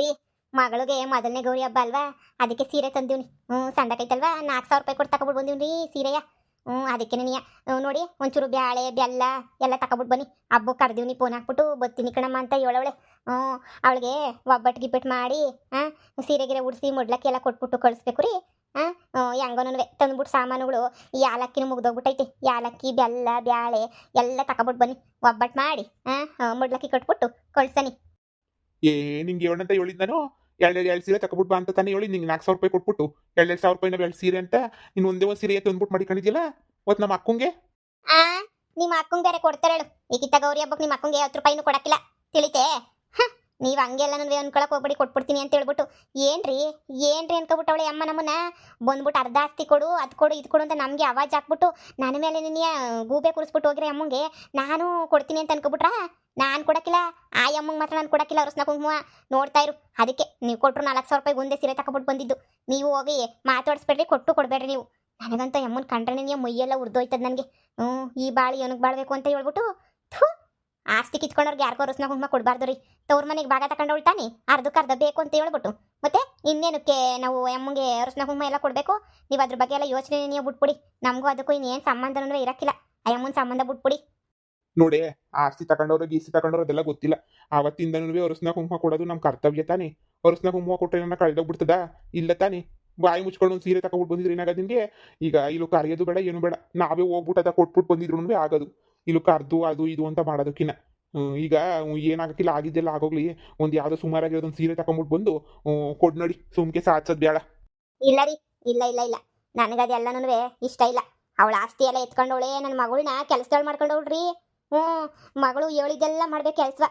ರೀ ಮಗಳಿಗೆ ಮೊದಲನೇ ಗೌರಿ ಹಬ್ಬ ಅಲ್ವಾ? ಅದಕ್ಕೆ ಸೀರೆ ತಂದೀವ್ನಿ. ಹ್ಞೂ ಸಂದಕೈತಲ್ವಾ ನಾಲ್ಕು ಸಾವಿರ ರೂಪಾಯಿ ಕೊಟ್ಟು ತಗೊಬಿಟ್ಟು ಬಂದೀವ್ನಿ ಸೀರೆಯ. ಹ್ಞೂ ಅದಕ್ಕೆ ನೀ ನೋಡಿ, ಒಂಚೂರು ಬ್ಯಾಳೆ, ಬೆಲ್ಲ ಎಲ್ಲ ತಗೊಬಿಟ್ಟು ಬನ್ನಿ. ಹಬ್ಬಕ್ಕೆ ಕರ್ದೀವ್ನಿ ಫೋನ್ ಹಾಕ್ಬಿಟ್ಟು, ಬತ್ತೀನಿ ಕಣಮ್ಮ ಅಂತ ಹೇಳವಳೆ. ಹ್ಞೂ ಅವಳಿಗೆ ಒಬ್ಬಟ್ಟು ಗಿಬ್ಬಟ್ಟು ಮಾಡಿ ಹಾಂ ಸೀರೆ ಗಿರೆ ಉಡಿಸಿ ಮುಡ್ಲಕ್ಕಿ ಎಲ್ಲ ಕೊಟ್ಬಿಟ್ಟು ಕಳಿಸ್ಬೇಕು ರೀ. ಹಾಂ ಹೆಂಗೋನೂ ತಂದ್ಬಿಟ್ಟು ಸಾಮಾನುಗಳು, ಯಾಲಕ್ಕಿನೂ ಮುಗ್ದೋಗ್ಬಿಟ್ಟೈತಿ. ಯಾಲಕ್ಕಿ, ಬೆಲ್ಲ, ಬ್ಯಾಳೆ ಎಲ್ಲ ತಗೊಬಿಟ್ಟು ಬನ್ನಿ. ಒಬ್ಬಟ್ಟು ಮಾಡಿ ಹಾಂ ಮುಡ್ಲಕ್ಕಿ ಕಟ್ಬಿಟ್ಟು ಕಳ್ಸನಿ. ಏ ನಿಂಗೆ ಏಳಂತ ಹೇಳಿದ್ ನಾನು ಎರಡೆರಡು ಎರಡು ಸೀರೆ ತಕೊಬಿಟ್ಬಾ ಅಂತ ತಾನೇ ಹೇಳಿ ನಿಂಗೆ ನಾಲ್ಕು ಸಾವಿರ ರೂಪಾಯಿ ಕೊಟ್ಬಿಟ್ಟು. ಎರಡೆರಡು ಸಾವಿರ ರೂಪಾಯಿ ಎರಡು ಸೀರೆ ಅಂತ ನೀನು ಒಂದೇ ಒಂದು ಸೀರೆ ತಂದ್ಬಿಟ್ಟು ಮಾಡಿಕೊಂಡಿದ್ಯಲ್ಲ? ಅವತ್ತು ನಮ್ಮ ಅಕ್ಕಂಗೆ? ನಿಮ್ಮ ಅಕ್ಕಂಗೆ ಬೇರೆ ಕೊಡ್ತಾರೆ ಹೇಳು. ಈಗಿತ್ತ ಗೌರಿ ಹಬ್ಬಕ್ಕೆ ನಿಮ್ಮ ಅಕ್ಕಂಗೆ ಹತ್ತು ರೂಪಾಯಿನೂ ಕೊಡಕ್ಕಿಲ್ಲ. ತಿಳಿತೆ? ನೀವು ಹಂಗೆಲ್ಲ ನನಗೆ ಅನ್ಕೊಳಕ್ ಹೋಗ್ಬೇಡಿ, ಕೊಟ್ಬಿಡ್ತೀನಿ ಅಂತ ಹೇಳ್ಬಿಟ್ಟು. ಏನ್ರಿ? ಏನ್ರಿ ಅನ್ಕೊಬಿಟ್ಟವಳೆ ಅಮ್ಮ ನಮ್ಮನ್ನ? ಬಂದ್ಬಿಟ್ಟು ಅರ್ಧ ಆಸ್ತಿ ಕೊಡು, ಅದು ಕೊಡು, ಇದು ಕೊಡು ಅಂತ ನಮಗೆ ಅವಾಜ್ ಹಾಕ್ಬಿಟ್ಟು, ನನ್ನ ಮೇಲೆ ನಿನ್ನೆ ಗೂಬೆ ಕುರಿಸ್ಬಿಟ್ಟು ಹೋಗಿರಿ ಅಮ್ಮಂಗೆ ನಾನು ಕೊಡ್ತೀನಿ ಅಂತ ಅನ್ಕೊಬಿಟ್ರಾ? ನಾನು ಕೊಡಕ್ಕಿಲ್ಲ, ಆ ಅಮ್ಮಂಗೆ ಮಾತ್ರ ನಾನು ಕೊಡಕ್ಕಿಲ್ಲ, ಅರಸ್ನ ಕುಂಕುಮ. ನೋಡ್ತಾ ಇರು, ಅದಕ್ಕೆ ನೀವು ಕೊಟ್ಟರು ನಾಲ್ಕು ಸಾವಿರ ರೂಪಾಯಿ ಒಂದೇ ಸೀರೆ ತಗೊಬಿಟ್ಟು ಬಂದಿದ್ದು. ನೀವು ಹೋಗಿ ಮಾತಾಡಿಸ್ಬೇಡ್ರಿ, ಕೊಟ್ಟು ಕೊಡಬೇಡ್ರಿ ನೀವು. ನನಗಂತ ಅಮ್ಮನ ಕಂಡ್ರೆ ನೀವು ಮೈಯೆಲ್ಲ ಉರ್ದೋಯ್ತದ ನನಗೆ. ಹ್ಞೂ, ಈ ಬಾಳಿ ಏನಕ್ಕೆ ಬಾಳ್ಬೇಕು ಅಂತ ಹೇಳ್ಬಿಟ್ಟು, ಥೂ, ಆಸ್ತಿ ಕಿತ್ಕೊಂಡವ್ರಿಗೆ ಯಾರಿಗೋ ರಸ್ನ ಕುಂಕುಮ ಕೊಡಬಾರ್ದು ರೀ. ತವ್ರ ಮನೆಗೆ ಭಾಗ ತಗೊಂಡು ಉಳ್ತಾನೆ ಅರ್ಧಕ್ಕೆ ಅರ್ಧ ಬೇಕು ಅಂತ ಹೇಳ್ಬಿಟ್ಟು. ಮತ್ತೆ ಇನ್ನೇನಕ್ಕೆ ನಾವು ಅಮ್ಮಂಗೆ ರಸ್ನ ಕುಂಕುಮ ಎಲ್ಲ ಕೊಡಬೇಕು? ನೀವು ಅದ್ರ ಬಗ್ಗೆ ಎಲ್ಲ ಯೋಚನೆ ನೀವು ಬಿಟ್ಬಿಡಿ. ನಮಗೂ ಅದಕ್ಕೂ ಇನ್ನೇನು ಸಂಬಂಧ ಇರಕ್ಕಿಲ್ಲ. ಆ ಅಮ್ಮನ ಸಂಬಂಧ ಬಿಟ್ಬಿಡಿ. ನೋಡಿ, ಆಸ್ತಿ ತಗೊಂಡವ್ರು, ಗೀಸ್ತಿ ತಗೊಂಡವ್ರು ಅದೆಲ್ಲ ಗೊತ್ತಿಲ್ಲ. ಆವತ್ತಿಂದನೂ ಅರಸ್ನ ಕುಂಕುಮ ಕೊಡೋದು ನಮ್ಮ ಕರ್ತವ್ಯ ತಾನೇ. ಅರಸ್ನ ಕುಂಕುಮ ಕೊಟ್ಟರೆ ನನ್ನ ಕಳೆದೋಗ್ಬಿಡ್ತದ? ಇಲ್ಲ ತಾನೇ. ಬಾಯಿ ಮುಚ್ಕೊಂಡು ಒಂದು ಸೀರೆ ತಗೊಂಡ್ಬಿಟ್ಟು ಬಂದಿದ್ರು ಏನಾಗದ ನಿಮಗೆ? ಈಗ ಇಲ್ಲೂ ಕರೆಯೋದು ಬೇಡ, ಏನು ಬೇಡ. ನಾವೇ ಹೋಗ್ಬಿಟ್ಟು ಅದ ಕೊಟ್ಬಿಟ್ಟು ಬಂದಿದ್ರು ಆಗೋದು. ಇಲ್ಲೂ ಕರ್ದು ಅದು, ಇದು ಅಂತ ಮಾಡೋದಕ್ಕಿನ್ನ. ಈಗ ಏನಾಗಕ್ಕಿಲ್ಲ, ಆಗಿದ್ದೆಲ್ಲ ಆಗೋಗ್ಲಿ. ಒಂದು ಯಾವುದೋ ಸುಮಾರಾಗಿರೋದು ಒಂದು ಸೀರೆ ತಗೊಂಡ್ಬಿಟ್ಟು ಬಂದು ಕೊಡ್ ನೋಡಿ, ಸುಮ್ಕೆ ಸಾಧ್ಸೋದು ಬೇಡ. ಇಲ್ಲ ರೀ, ಇಲ್ಲ ಇಲ್ಲ ಇಲ್ಲ. ನನಗದೆಲ್ಲನೂ ಇಷ್ಟ ಇಲ್ಲ. ಅವಳ ಆಸ್ತಿ ಎಲ್ಲ ಎತ್ಕೊಂಡವಳೆ ನನ್ನ ಮಗಳನ್ನ ಕೆಲಸದಳು ಮಾಡ್ಕೊಂಡವಳ್ರಿ ಹ್ಞೂ ಮಗಳು ಹೇಳಿದ್ದೆಲ್ಲ ಮಾಡ್ಬೇಕು ಕೆಲಸ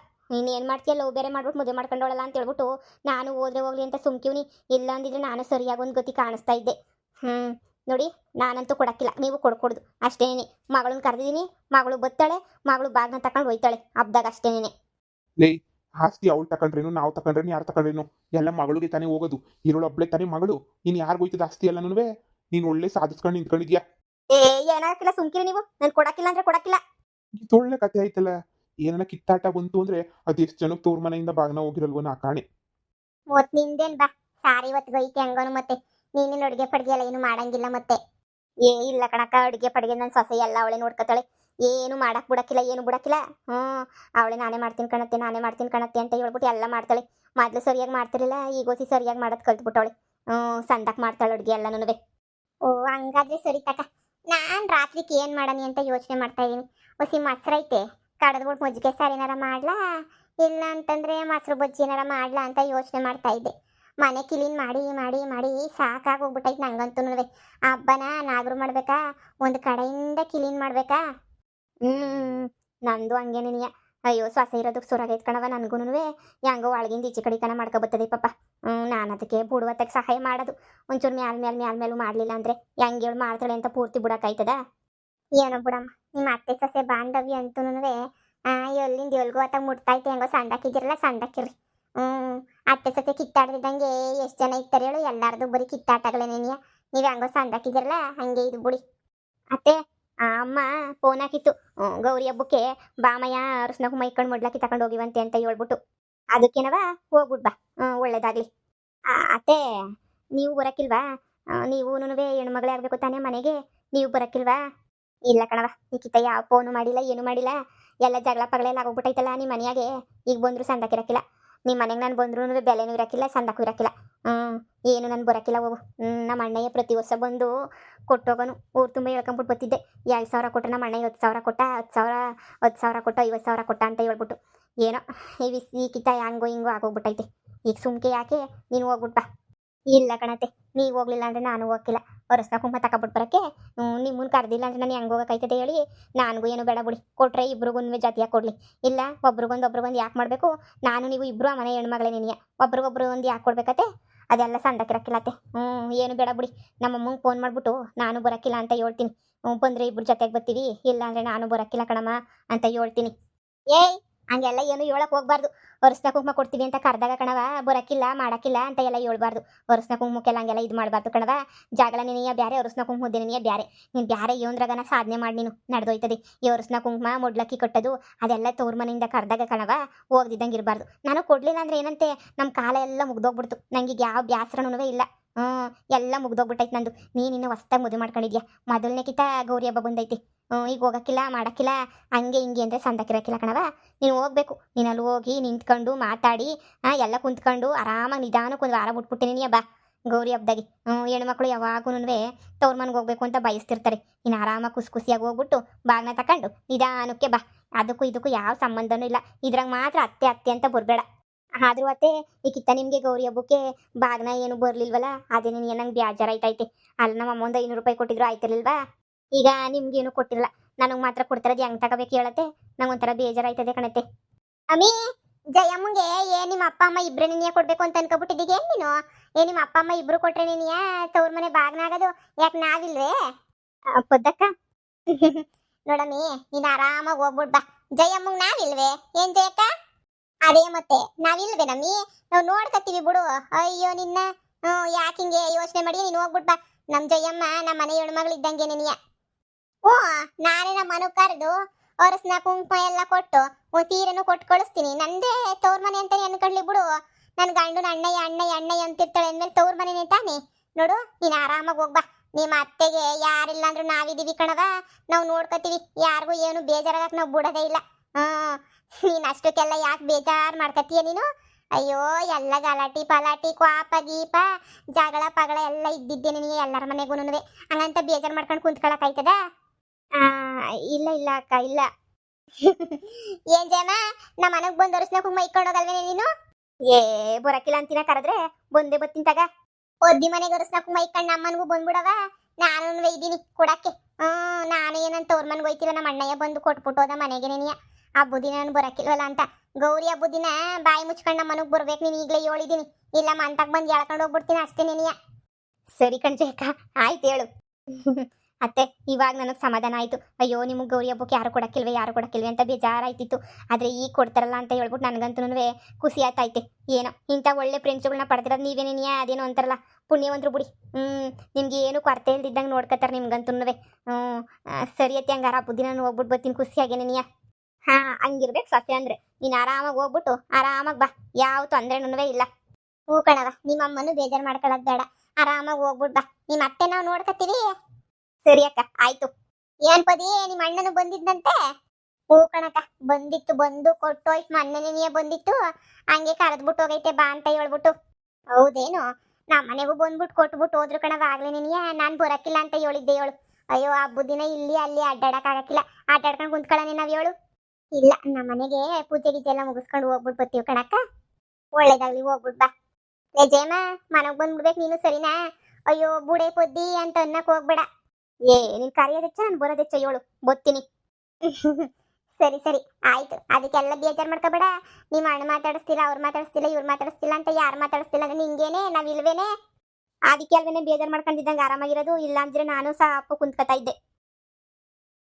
ಏನ್ ಮಾಡ್ತೀಯ? ಲವ್ ಬೇರೆ ಮಾಡ್ಬಿಟ್ಟು ಮದುವೆ ಮಾಡ್ಕೊಂಡೋಳಲ್ಲ ಅಂತ ಹೇಳ್ಬಿಟ್ಟು ನಾನು ಹೋದ್ರೆ ಹೋಗ್ಲಿ ಅಂತ ಸುಮ್ಕಿವ್ನಿ. ಇಲ್ಲ ಅಂದಿದ್ರೆ ನಾನು ಸರಿಯಾಗಿ ಒಂದು ಗತಿ ಕಾಣಿಸ್ತಾ ಇದ್ದೆ. ಹ್ಞೂ ನೋಡಿ ನಾನಂತೂ ಕೊಡಕ್ಕಿಲ್ಲ. ನೀವು ಕೊಡ್ಕೊಡ್ದು. ಅಷ್ಟೇನೆ. ಮಗಳನ್ನ ಕರೆದಿದ್ದೀನಿ ಮಗಳು ಬತ್ತಾಳೆ. ಮಗಳು ಬಾಗ್ನ ತಕೊಂಡು ಹೋಯ್ತಾಳೆ. ಹಬ್ದಾಗ ಅಷ್ಟೇನೆ. ಲೇ ಆಸ್ತಿ ಅವಳು ತಕೊಂಡ್ರೇನು ನಾವು ತಕೊಂಡ್ರೇನು ಯಾರು ತಕೊಂಡ್ರೇನು? ಎಲ್ಲ ಮಗಳಿಗೆ ತಾನೇ ಹೋಗೋದು. ಇರೋಳು ಒಬ್ಳೆ ತಾನೇ ಮಗಳು. ನೀನು ಯಾರು ಹೋಯ್ತದ ಆಸ್ತಿ ಎಲ್ಲನೂ ನೀನು ಒಳ್ಳೆ ಸಾಧಿಸ್ಕೊಂಡು ನಿಂತ್ಕೊಂಡಿದ್ಯಾ? ಏ ಏನಾಗಿಲ್ಲ ಸುಮ್ಕಿರಿ ನೀವು. ನಾನು ಕೊಡಕ್ಕಿಲ್ಲ ಅಂದ್ರೆ ಕೊಡಕ್ಕಿಲ್ಲ. ಇದು ಒಳ್ಳೆ ಕತೆ ಆಯ್ತಲ್ಲ? ಏನನ ಕಿತ್ತಾಟ ಬಂತು ಅಂದ್ರೆ ಅದೆಷ್ಟು ಜನಕ್ಕೆ ತೋರ್ ಮನೆಯಿಂದ ಬಾಗ್ನ ಹೋಗಿರಲ್ವೋ ನಾ ಕಾಣೆ. ಮತ್ ನಿಂದೇನ್ ಬಾ ಸಾರಿ ಇವತ್ತು ಐತಿ ಹಂಗನು ಮತ್ತೆ. ನೀನೇನು ಅಡುಗೆ ಪಡ್ಗೆ ಎಲ್ಲ ಏನು ಮಾಡಂಗಿಲ್ಲ ಮತ್ತೆ. ಏ ಇಲ್ಲ ಕಣಕ್ಕ ಅಡುಗೆ ಪಡ್ಗೆ ನನ್ನ ಸೊಸೆ ಎಲ್ಲ ಅವಳೆ ನೋಡ್ಕೊತಾಳೆ. ಏನು ಮಾಡಕ್ ಬಿಡಕ್ಕಿಲ್ಲ ಏನು ಬಿಡಕ್ಕಿಲ್ಲ. ಹ್ಞೂ ಅವಳೆ ನಾನೇ ಮಾಡ್ತೀನಿ ಕಣತ್ತೆ ನಾನೇ ಮಾಡ್ತೀನಿ ಕಣತ್ತೆ ಅಂತ ಹೇಳ್ಬಿಟ್ಟು ಎಲ್ಲ ಮಾಡ್ತಾಳೆ. ಮೊದ್ಲು ಸರಿಯಾಗಿ ಮಾಡ್ತಿರಲಿಲ್ಲ ಈಗೋಸಿ ಸರಿಯಾಗಿ ಮಾಡೋದು ಕಲ್ತ್ಬಿಟ್ಟವಳೆ. ಹ್ಞೂ ಸಂದಕ್ ಮಾಡ್ತಾಳೆ ಅಡುಗೆ ಎಲ್ಲನೂ ಓ ಹಂಗಾದ್ರೆ ಸರಿ ತಕ. ನಾನು ರಾತ್ರಿಗೆ ಏನು ಮಾಡೋಣ ಅಂತ ಯೋಚನೆ ಮಾಡ್ತಾ ಇದ್ದೀನಿ ಹೊಸಿ ಮೊಸರೈತೆ ಕಡದ್ಬಿಟ್ಟು ಮಜ್ಜಿಗೆ ಸಾರು ಏನಾರ ಮಾಡ್ಲಾ? ಇಲ್ಲ ಅಂತಂದ್ರೆ ಮೊಸರು ಬಜ್ಜಿ ಏನಾರ ಮಾಡ್ಲಾ ಅಂತ ಯೋಚನೆ ಮಾಡ್ತಾ ಇದ್ದೆ. ಮನೆ ಕ್ಲೀನ್ ಮಾಡಿ ಮಾಡಿ ಮಾಡಿ ಸಾಕಾಗಿ ಹೋಗ್ಬಿಟ್ಟೈತೆ ನಂಗಂತೂ ಹಬ್ಬನ ನಾಗರು ಮಾಡ್ಬೇಕಾ? ಒಂದು ಕಡೆಯಿಂದ ಕ್ಲೀನ್ ಮಾಡ್ಬೇಕಾ? ಹ್ಮ್, ನಂದು ಹಂಗೇನಿಯ ನೀಯ ಅಯ್ಯೋ, ಸೊಸೆ ಇರೋದಕ್ಕೆ ಸುರಾಗೈತ್ ಕಣವ ನನಗೂ ಹೆಂಗೋ ಒಳಗಿಂದ ಈಚೆ ಕಡೆ ತನ ಮಾಡ್ಕೊಬತ್ತದೆ ಪಾಪ. ಹ್ಞೂ ನಾನು ಅದಕ್ಕೆ ಬುಡುವತ್ತಕ್ಕೆ ಸಹಾಯ ಮಾಡೋದು. ಒಂಚೂರು ಮ್ಯಾಲ ಮ್ಯಾಲ ಮ್ಯಾಲ ಮೇಲೂ ಮಾಡಲಿಲ್ಲ ಅಂದರೆ ಹೆಂಗೆ ಹೇಳಿ ಮಾಡ್ತಾಳೆ ಅಂತ ಪೂರ್ತಿ ಬಿಡೋಕ್ಕಾಯ್ತದ ಏನೋ ಬಿಡಮ್ಮ ನಿಮ್ಮ ಅತ್ತೆ ಸೊಸೆ ಬಾಂಧವ್ಯ ಅಂತೂ ಎಲ್ಲಿಂದ ಎಲ್ಗೋ ಅತ್ತಾಗ ಮುಟ್ತಾಯ್ತು ಹೆಂಗೋ ಸಂಡಕ್ಕಿದಿರಲ್ಲ ಸಂಡಕ್ಕಿರ್ರಿ ಹ್ಞೂ ಅತ್ತೆ ಸೊಸೆ ಕಿತ್ತಾಡ್ದಿದ್ದಂಗೆ ಎಷ್ಟು ಜನ ಇರ್ತಾರೆ ಹೇಳು, ಎಲ್ಲಾರ್ದು ಬರೀ ಕಿತ್ತಾಟಗಳೇನೇನಿಯ ನೀವು ಹೆಂಗೋ ಸಂಡಕ್ಕಿದಿರಲ್ಲ ಹಂಗೆ ಇದು ಬಿಡಿ. ಅತ್ತೆ ಅಮ್ಮ ಫೋನ್ ಹಾಕಿತ್ತು. ಗೌರಿ ಹಬ್ಬಕ್ಕೆ ಬಾಮಯ್ಯ ಅರಸನಾಗ ಮೈಕೊಂಡು ಮುಡ್ಲಾಕಿ ತಗೊಂಡು ಹೋಗಿವಂತೆ ಅಂತ ಹೇಳ್ಬಿಟ್ಟು. ಅದಕ್ಕೇನವ? ಹೋಗ್ಬಿಡ್ ಬಾ. ಒಳ್ಳೇದಾಗ್ಲಿ. ಅತ್ತೆ, ನೀವು ಬರಕ್ಕಿಲ್ವಾ? ನೀವು ಹೆಣ್ಮಗಳೇ ಆಗಬೇಕು ತಾನೇ ಮನೆಗೆ? ನೀವು ಬರಕ್ಕಿಲ್ವಾ? ಇಲ್ಲ ಕಣವ ನಿಖಿತ ಯಾವ ಫೋನು ಮಾಡಿಲ್ಲ, ಏನು ಮಾಡಿಲ್ಲ. ಎಲ್ಲ ಜಗಳ ಪಗಳೆಲ್ಲ ಆಗೋಗ್ಬಿಟ್ಟೈತಲ್ಲ ನಿಮ್ಮ ಮನೆಯಾಗೆ. ಈಗ ಬಂದ್ರು ಸಂದಕ್ಕೆ ಇರಕಿಲ್ಲ ನಿಮ್ಮ ಮನೆಗೆ ನಾನು ಬಂದರೂ ಬೆಲೆನೂ ಇರಕ್ಕಿಲ್ಲ, ಸಂದಕ್ಕೂ ಇರಕ್ಕಿಲ್ಲ. ಹ್ಞೂ ಏನು ನಾನು ಬರಕಿಲ್ಲ ಹೋಗು ಹ್ಮ್, ನಮ್ಮ ಅಣ್ಣಯ್ಯ ಪ್ರತಿ ವರ್ಷ ಬಂದು ಕೊಟ್ಟೋಗನು. ಊರು ತುಂಬ ಹೇಳ್ಕೊಂಬಿಟ್ಟು ಬರ್ತಿದ್ದೆ. ಎರಡು ಸಾವಿರ ಕೊಟ್ಟ ನಮ್ಮ ಅಣ್ಣಯ್ಯ ಹತ್ತು ಸಾವಿರ ಕೊಟ್ಟ ಹತ್ತು ಸಾವಿರ ಹತ್ತು ಸಾವಿರ ಕೊಟ್ಟ ಐವತ್ತು ಸಾವಿರ ಕೊಟ್ಟ ಅಂತ ಹೇಳ್ಬಿಟ್ಟು. ಏನೋ ಈ ವಿಸ್ ಈ ಕಿತ್ತ ಹಂಗೋ ಹಿಂಗೋ ಆಗೋಗ್ಬಿಟ್ಟೈತೆ. ಈಗ ಸುಮ್ಕೆ ಯಾಕೆ? ನೀನು ಹೋಗ್ಬಿಟ್ಟ ಇಲ್ಲ ಕಣತೆ ನೀ ಹೋಗ್ಲಿಲ್ಲ ಅಂದರೆ ನಾನು ಹೋಗಿಲ್ಲ ಹೊರಸ್ನ ಕುಂಭ ತಗೊಬಿಟ್ಟು ಬರೋಕ್ಕೆ. ನಿಮ್ಮನ್ನು ಕರೆದಿಲ್ಲ ಅಂದ್ರೆ ನಾನು ಹೆಂಗೆ ಹೋಗೋಕೈತದೆ ಹೇಳಿ. ನನಗೂ ಏನು ಬೇಡ ಬಿಡಿ. ಕೊಟ್ರೆ ಇಬ್ರಿಗೂ ಜಾತಿಯಾಗಿ ಕೊಡಲಿ ಇಲ್ಲ ಒಬ್ರಿಗೊಂದು ಒಬ್ರಿಗೊಂದು ಯಾಕೆ ಮಾಡಬೇಕು? ನಾನು ನೀವು ಇಬ್ಬರು ಆ ಮನೆ ಹೆಣ್ಮಗಳೇ ನಿನಗೆ. ಒಬ್ರಿಗೊಬ್ರು ಒಂದು ಯಾಕೆ ಕೊಡ್ಬೇಕತ್ತೆ ಅದೆಲ್ಲ ಸಂದಕ್ಕಿರಕ್ಕಿಲ್ಲತ್ತೆ ಹ್ಞೂ ಏನು ಬೇಡ ಬಿಡಿ. ನಮ್ಮಮ್ಮಂಗೆ ಫೋನ್ ಮಾಡಿಬಿಟ್ಟು ನಾನು ಬರೋಕ್ಕಿಲ್ಲ ಅಂತ ಹೇಳ್ತೀನಿ. ಹ್ಞೂ ಬಂದರೆ ಇಬ್ರು ಜೊತೆಗೆ ಬರ್ತೀವಿ. ಇಲ್ಲ ಅಂದರೆ ನಾನು ಬರೋಕ್ಕಿಲ್ಲ ಕಣಮ್ಮ ಅಂತ ಹೇಳ್ತೀನಿ. ಏಯ್ ಹಂಗೆಲ್ಲ ಏನು ಹೇಳಕ್ ಹೋಗ್ಬಾರ್ದು. ಅರ್ಶಿನ ಕುಂಕುಮ ಕೊಡ್ತೀವಿ ಅಂತ ಕರ್ದಾಗ ಕಣವ ಬರಕ್ಕಿಲ್ಲ ಮಾಡಕ್ಕಿಲ್ಲ ಅಂತ ಎಲ್ಲ ಹೇಳ್ಬಾರ್ದು. ಅರ್ಶಿನ ಕುಂಕುಮಕ್ಕೆಲ್ಲ ಹಂಗೆಲ್ಲ ಇದು ಮಾಡಬಾರ್ದು ಕಣವ. ಜಾಗಳ ನಿನಯ ಬ್ಯಾರೆ, ಅರ್ಶಿನ ಕುಂಕುಮ ನಿನಯ ಬ್ಯಾರೆ. ನೀನು ಬ್ಯಾರೆ ಏನ್ರಾಗನ ಸಾಧನೆ ಮಾಡಿ ನೀನು, ನಡೆದೋಯ್ತದೆ. ಈ ಅರ್ಶಿನ ಕುಂಕುಮ ಮೊಡ್ಲಕ್ಕಿ ಕೊಟ್ಟದು, ಅದೆಲ್ಲ ತೋರ್ ಮನೆಯಿಂದ ಕರ್ದಾಗ ಕಣವ, ಹೋಗ್ದಿದ್ದಂಗೆ ಇರಬಾರ್ದು. ನಾನು ಕೊಡ್ಲಿಲ್ಲ ಅಂದ್ರೆ ಏನಂತೆ ನಮ್ಮ ಕಾಲ ಎಲ್ಲ ಮುಗ್ದೋಗ್ಬಿಡ್ತು. ನಂಗೆ ಈಗ ಯಾವ ಬ್ಯಾಸರನೂ ಇಲ್ಲ. ಹ್ಞೂ ಎಲ್ಲ ಮುಗ್ದೋಗ್ಬಿಟ್ಟೈತೆ ನಂದು. ನೀನು ಇನ್ನು ಹೊಸ್ದಾಗಿ ಮದುವೆ ಮಾಡ್ಕೊಂಡಿದ್ಯಾ? ಮೊದಲನೇ ಕಿತ ಗೌರಿ ಹಬ್ಬ ಬಂದೈತಿ. ಈಗ ಹೋಗಕ್ಕಿಲ್ಲ, ಮಾಡಕ್ಕಿಲ್ಲ, ಹಂಗೆ ಹಿಂಗೆ ಅಂದರೆ ಸಂದಕ್ಕಿರಕ್ಕಿಲ್ಲ ಕಣವ ನೀನು ಹೋಗ್ಬೇಕು. ನೀನು ಅಲ್ಲಿ ಹೋಗಿ ನಿಂತ್ಕೊಂಡು ಮಾತಾಡಿ ಎಲ್ಲ ಕುಂತ್ಕೊಂಡು ಆರಾಮಾಗಿ ನಿಧಾನಕ್ಕೆ ಒಂದು ವಾರ ಬಿಟ್ಬಿಟ್ಟಿನಿ ಬಾ ಗೌರಿ ಹಬ್ಬದಾಗಿ. ಹೆಣ್ಮಕ್ಳು ಯಾವಾಗೂ ತವ್ರ ಮನೆಗೆ ಹೋಗ್ಬೇಕು ಅಂತ ಬಯಸ್ತಿರ್ತಾರೆ. ನೀನು ಆರಾಮಾಗಿ ಖುಷಿ ಖುಷಿಯಾಗಿ ಹೋಗ್ಬಿಟ್ಟು ಬಾಗ್ನ ತಕೊಂಡು ನಿಧಾನಕ್ಕೆ ಬಾ. ಅದಕ್ಕೂ ಇದಕ್ಕೂ ಯಾವ ಸಂಬಂಧನೂ ಇಲ್ಲ. ಇದ್ರಾಗ ಮಾತ್ರ ಅತ್ತೆ ಅತ್ತೆ ಅಂತ ಬರಬೇಡ. ಆದ್ರೂ ಅತ್ತೆ, ಈ ಕಿತ್ತ ನಿಮಗೆ ಗೌರಿ ಹಬ್ಬಕ್ಕೆ ಬಾಗ್ನ ಏನು ಬರಲಿಲ್ವಲ್ಲ? ಅದೇ ನೀನು ಏನಂಗೆ ಬೇಜಾರಾಯ್ತೈತೆ ಅಲ್ಲಿ ನಮ್ಮ ಅಮ್ಮಂದ ಐನೂರು ರೂಪಾಯಿ ಕೊಟ್ಟಿದ್ರು, ಆಯ್ತಿರ್ಲಿಲ್ವಾ? ಈಗ ನಿಮ್ಗೇನು ಕೊಟ್ಟಿರಲ್ಲ ನನಗೆ ಮಾತ್ರ ಕೊಡ್ತಿರೋದು ಹೆಂಗ್ ತಗೋಬೇಕು ಹೇಳತ್ತೆ? ನಂಗೆ ಒಂಥರ ಬೇಜಾರಾಯ್ತದೆ ಕಣತ್ತೆ. ಅಮ್ಮಿ ಜಯಮ್ಮಂಗೆ, ಏ, ನಿಮ್ಮ ಅಪ್ಪ, ಅಮ್ಮ ಇಬ್ರು ನಿನ್ನೇ ಕೊಡ್ಬೇಕು ಅಂತ ಅನ್ಕೊಬಿಟ್ಟಿದ್ದೀಗ ಏನ್ ನೀನು? ಏ, ನಿಮ್ಮ ಅಪ್ಪ, ಅಮ್ಮ ಇಬ್ರು ಕೊಟ್ರೆ ನಿನಿಯ ತವ್ರ ಮನೆ ಬಾಗ್ನಾಗದು? ಯಾಕೆ ನಾವಿಲ್ವೇ? ಪೊದ್ದಕ್ಕ? ನೋಡಮ್ಮಿ, ನೀನ್ ಆರಾಮಾಗಿ ಹೋಗ್ಬಿಡ್ ಬಾ. ಜಯಮ್ಮಂಗ್ ನಾವಿಲ್ವೇ? ಏನ್ ಜಯಕ್ಕ? ಅದೇ ಮತ್ತೆ, ನಾವಿಲ್ವೇ ನಮ್ಮಿ? ನಾವು ನೋಡ್ಕತ್ತೀವಿ ಬಿಡು. ಅಯ್ಯೋ, ನಿನ್ನ ಹ್ಞೂ ಯಾಕೆ ಹಿಂಗೆ ಯೋಚನೆ ಮಾಡಿ ನೀನು ಹೋಗ್ಬಿಟ್ ಬಾ. ನಮ್ ಜಯಮ್ಮ ನಮ್ಮ ಮನೆ ಹೆಣ್ಮಗಳು ಇದ್ದಂಗೆ ಓ ನಾನೇ ನಮ್ಮ ಮನು ಕರೆದು ಅರಸ್ನ ಕುಂಕುಮ ಎಲ್ಲ ಕೊಟ್ಟು ಒಂದ್ ತೀರನು ಕೊಟ್ಟು ಕಳಿಸ್ತೀನಿ. ನಂದೇ ತವ್ರ ಮನೆ ಅಂತಾನೆ ಅನ್ಕೊಳ್ಳಿ ಬಿಡು. ನನ್ ಗಂಡನ ಅಣ್ಣಯ್ಯ ಅಣ್ಣಯ್ಯ ಅಣ್ಣಯ್ಯ ಅಂತಿರ್ತಾಳೆ ಅಂದ್ಮೇಲೆ ತವ್ರ ಮನೆನೇ ತಾನೆ ನೋಡು ನೀನ್ ಆರಾಮಾಗಿ ಹೋಗ್ಬಾ ನಿಮ್ಮ ಅತ್ತೆಗೆ ಯಾರಿಲ್ಲ ಅಂದ್ರೂ ನಾವಿದೀವಿ ಕಣವ ನಾವು ನೋಡ್ಕೋತೀವಿ. ಯಾರಿಗೂ ಏನು ಬೇಜಾರಾಗಕ್ ನಾವು ಬಿಡೋದೇ ಇಲ್ಲ. ಹ್ಮ್. ನೀನ್ ಅಷ್ಟಕ್ಕೆಲ್ಲ ಯಾಕೆ ಬೇಜಾರ್ ಮಾಡ್ಕತೀಯ ನೀನು? ಅಯ್ಯೋ ಎಲ್ಲ ಗಲಾಟಿ ಪಲಾಟಿ ಕ್ವಾಪ ಗೀಪ ಜಗಳ ಪಗಳ ಎಲ್ಲ ಇದ್ದಿದ್ದೆ ನಿನಗೆ ಎಲ್ಲರ ಮನೆಗೂನು ಹಂಗಂತ ಬೇಜಾರ್ ಮಾಡ್ಕೊಂಡು ಕುಂತ್ಕೊಳಕ್ ಆಯ್ತದ? ಆ, ಇಲ್ಲ ಇಲ್ಲ, ಅಕ್ಕ, ಇಲ್ಲ. ಏನ್ ಜಯಮ್ಮ ನಮ್ಮ ಮನೆಗ್ ಬಂದ್ ಅರಸಿನ ಕುಂಕುಮ ಇಕ್ಕೊಂಡು ಹೋಗಲ್ವೇನೆ ನೀನು? ಏ, ಬರಕಿಲ್ಲ ಅಂತಿನ ಕರೆದ್ರೆ, ಬಂದೇ ಬತ್ತಿನ ತಗ. ಒದ್ದಿ ಮನೆಗೆ ಅರಸಿನ ಕುಂಕುಮ ಇಕ್ಕೊಂಡು ನಮ್ಮನಿಗೂ ಬಂದ್ಬಿಡವ. ನಾನು ಒಯ್ದೀನಿ ಕೊಡಕ್ಕೆ. ಹ್ಮ್ ನಾನು ಏನಂತ ಅವ್ರ ಮನೆಗೆ ಹೋಯ್ತಿಲ್ಲ ನಮ್ಮ ಅಣ್ಣಯ್ಯ ಬಂದು ಕೊಟ್ಬಿಟ್ಟು ಹೋದ ಮನೆಗೆ ನೆನೆಯ ಹಬ್ಬ ದಿನ ನಾನು ಬರಕಿಲ್ವಲ್ಲ ಅಂತ. ಗೌರಿ ಹಬ್ಬ ದಿನ ಬಾಯಿ ಮುಚ್ಕೊಂಡು ನಮ್ಮ ಮನೆಗೆ ಬರ್ಬೇಕು ನೀನು ಈಗಲೇ ಹೇಳಿದ್ದೀನಿ ಇಲ್ಲ ಮಂತಕ್ ಬಂದು ಎಳ್ಕೊಂಡು ಹೋಗ್ಬಿಡ್ತೀನಿ ಅಷ್ಟೇ ನೆನೆಯ ಸರಿ ಕಣ್ಜಯಕ್ಕ, ಆಯ್ತು ಹೇಳು. ಅತ್ತೆ, ಇವಾಗ ನನಗೆ ಸಮಾಧಾನ ಆಯ್ತು. ಅಯ್ಯೋ, ನಿಮಗೆ ಗೌರಿ ಹಬ್ಬಕ್ಕೆ ಯಾರು ಕೊಡಕ್ಕಿಲ್ವೇ ಯಾರು ಕೊಡಕ್ಕಿಲ್ವೇ ಅಂತ ಬೇಜಾರಾಯ್ತಿತ್ತು. ಆದರೆ ಈಗ ಕೊಡ್ತಾರಲ್ಲ ಅಂತ ಹೇಳ್ಬಿಟ್ಟು ನನಗಂತೂ ಖುಷಿ ಆಯ್ತೈತೆ ಏನೋ, ಇಂಥ ಒಳ್ಳೆ ಫ್ರೆಂಡ್ಸ್ಗಳನ್ನ ಪಡೆದಿರೋದು ನೀವೇನೇನಿಯ ಅದೇನೋ ಅಂತಾರಲ್ಲ. ಪುಣ್ಯವಂತರು ಬಿಡಿ. ಹ್ಞೂ ನಿಮ್ಗೆ ಏನು ಕೊರತೆ ಇಲ್ದಿದ್ದಂಗೆ ನೋಡ್ಕೊತಾರೆ ನಿಮ್ಗಂತೂ ಹ್ಞೂ ಸರಿ ಅತ್ತೆ, ಹಂಗಾರ ಬುದ್ಧಿ ನಾನು ಹೋಗ್ಬಿಟ್ಟು ಬರ್ತೀನಿ. ಖುಷಿಯಾಗೇನೇನಿಯ ಹಾಂ, ಹಂಗಿರ್ಬೇಕು ಸತ್ಯ ಅಂದರೆ. ನೀನು ಆರಾಮಾಗಿ ಹೋಗ್ಬಿಟ್ಟು ಆರಾಮಾಗಿ ಬಾ. ಯಾವ ತೊಂದರೆನೂ ಇಲ್ಲ. ಹೂ ಕಣವ ನಿಮ್ಮ ಅಮ್ಮನೂ ಬೇಜಾರು ಮಾಡ್ಕೊಳ್ಳೋದು ಬೇಡ. ಆರಾಮಾಗಿ ಹೋಗ್ಬಿಟ್ಟು ಬಾ. ನಿಮ್ಮ ಅತ್ತೆ ನಾವು ನೋಡ್ಕೊತೀವಿ ಸರಿ ಅಕ್ಕ, ಆಯ್ತು. ಏನ್ ಪದಿ, ನಿಮ್ಮ ಅಣ್ಣನು ಬಂದಿದ್ದಂತೆ ಹೂ ಕಣಕ್ಕ, ಬಂದಿತ್ತು, ಬಂದು ಕೊಟ್ಟು ಕೊಟ್ಟೋಯ್ತು ಮೊನ್ನೆನೇ ಬಂದಿತ್ತು. ಹಂಗೆ ಕರೆದ್ಬಿಟ್ಟು ಹೋಗೈತೆ ಬಾ ಅಂತ ಹೇಳ್ಬಿಟ್ಟು. ಹೌದೇನು, ನಮ್ಮ ಮನೆಗೂ ಬಂದ್ಬಿಟ್ಟು ಕೊಟ್ಬಿಟ್ಟು ಹೋದ್ರು ಕಣವ ಆಗ್ಲೇ ನೀನಿಯ. ನಾನು ಬರಕಿಲ್ಲ ಅಂತ ಹೇಳಿದ್ದೆ ಹೇಳು. ಅಯ್ಯೋ ಹಬ್ಬದ ದಿನ ಇಲ್ಲಿ, ಅಲ್ಲಿ ಅಡ್ಡಾಡಕ್ ಆಗಕ್ಕಿಲ್ಲ ಆಟಾಡ್ಕೊಂಡು ಕುಂತ್ಕೊಳ್ಳೋಣ ನಾವ್ ಹೇಳು. ಇಲ್ಲ, ನಮ್ಮ ಮನೆಗೆ ಪೂಜೆ ಗೀಜೆ ಎಲ್ಲ ಮುಗಿಸ್ಕೊಂಡು ಹೋಗ್ಬಿಟ್ಟು ಬರ್ತೀವಿ ಕಣಕ್ಕ. ಒಳ್ಳೇದಾಗ್ಲಿ ಹೋಗ್ಬಿಟ್ ಬಾ. ಲೇ ಜಯಮ್ಮ, ಮನೆಗ್ ಬಂದ್ಬಿಡ್ಬೇಕು ನೀನು ಸರಿನಾ? ಅಯ್ಯೋ, ಬುಡೆ ಪೊದ್ದಿ ಅಂತ ಅನ್ನಕ್ ಹೋಗ್ಬೇಡ. ಏ, ನೀನ್ ಕರೆಯೋದೆಚ್ಚ ನಾನು ಬರೋದೆಚ್ಚ ಏಳು, ಬೊತ್ತೀನಿ. ಸರಿ ಸರಿ, ಆಯ್ತು. ಅದಕ್ಕೆಲ್ಲ ಬೇಜಾರ್ ಮಾಡ್ಕೋಬೇಡ. ನಿಮ್ಮ ಅಣ್ಣ ಮಾತಾಡಿಸ್ತಿಲ್ಲ, ಅವ್ರು ಮಾತಾಡಿಸ್ತಿಲ್ಲ, ಇವ್ರು ಮಾತಾಡಿಸ್ತಿಲ್ಲ ಅಂತ ಯಾರು ಮಾತಾಡಿಸ್ತಿಲ್ಲ ಅಂದ್ರೆ ನಿಂಗೇನೆ, ನಾವ್ ಇಲ್ವೇನೆ? ಅದಕ್ಕೆ ಅಲ್ವೇನೆ ಬೇಜಾರ್ ಮಾಡ್ಕೊಂಡಿದ್ದಂಗೆ ಆರಾಮಾಗಿರೋದು? ಇಲ್ಲ ಅಂದ್ರೆ ನಾನು ಸಹ ಅಪ್ಪು ಕುಂತ್ಕೊತಾ ಇದ್ದೆ.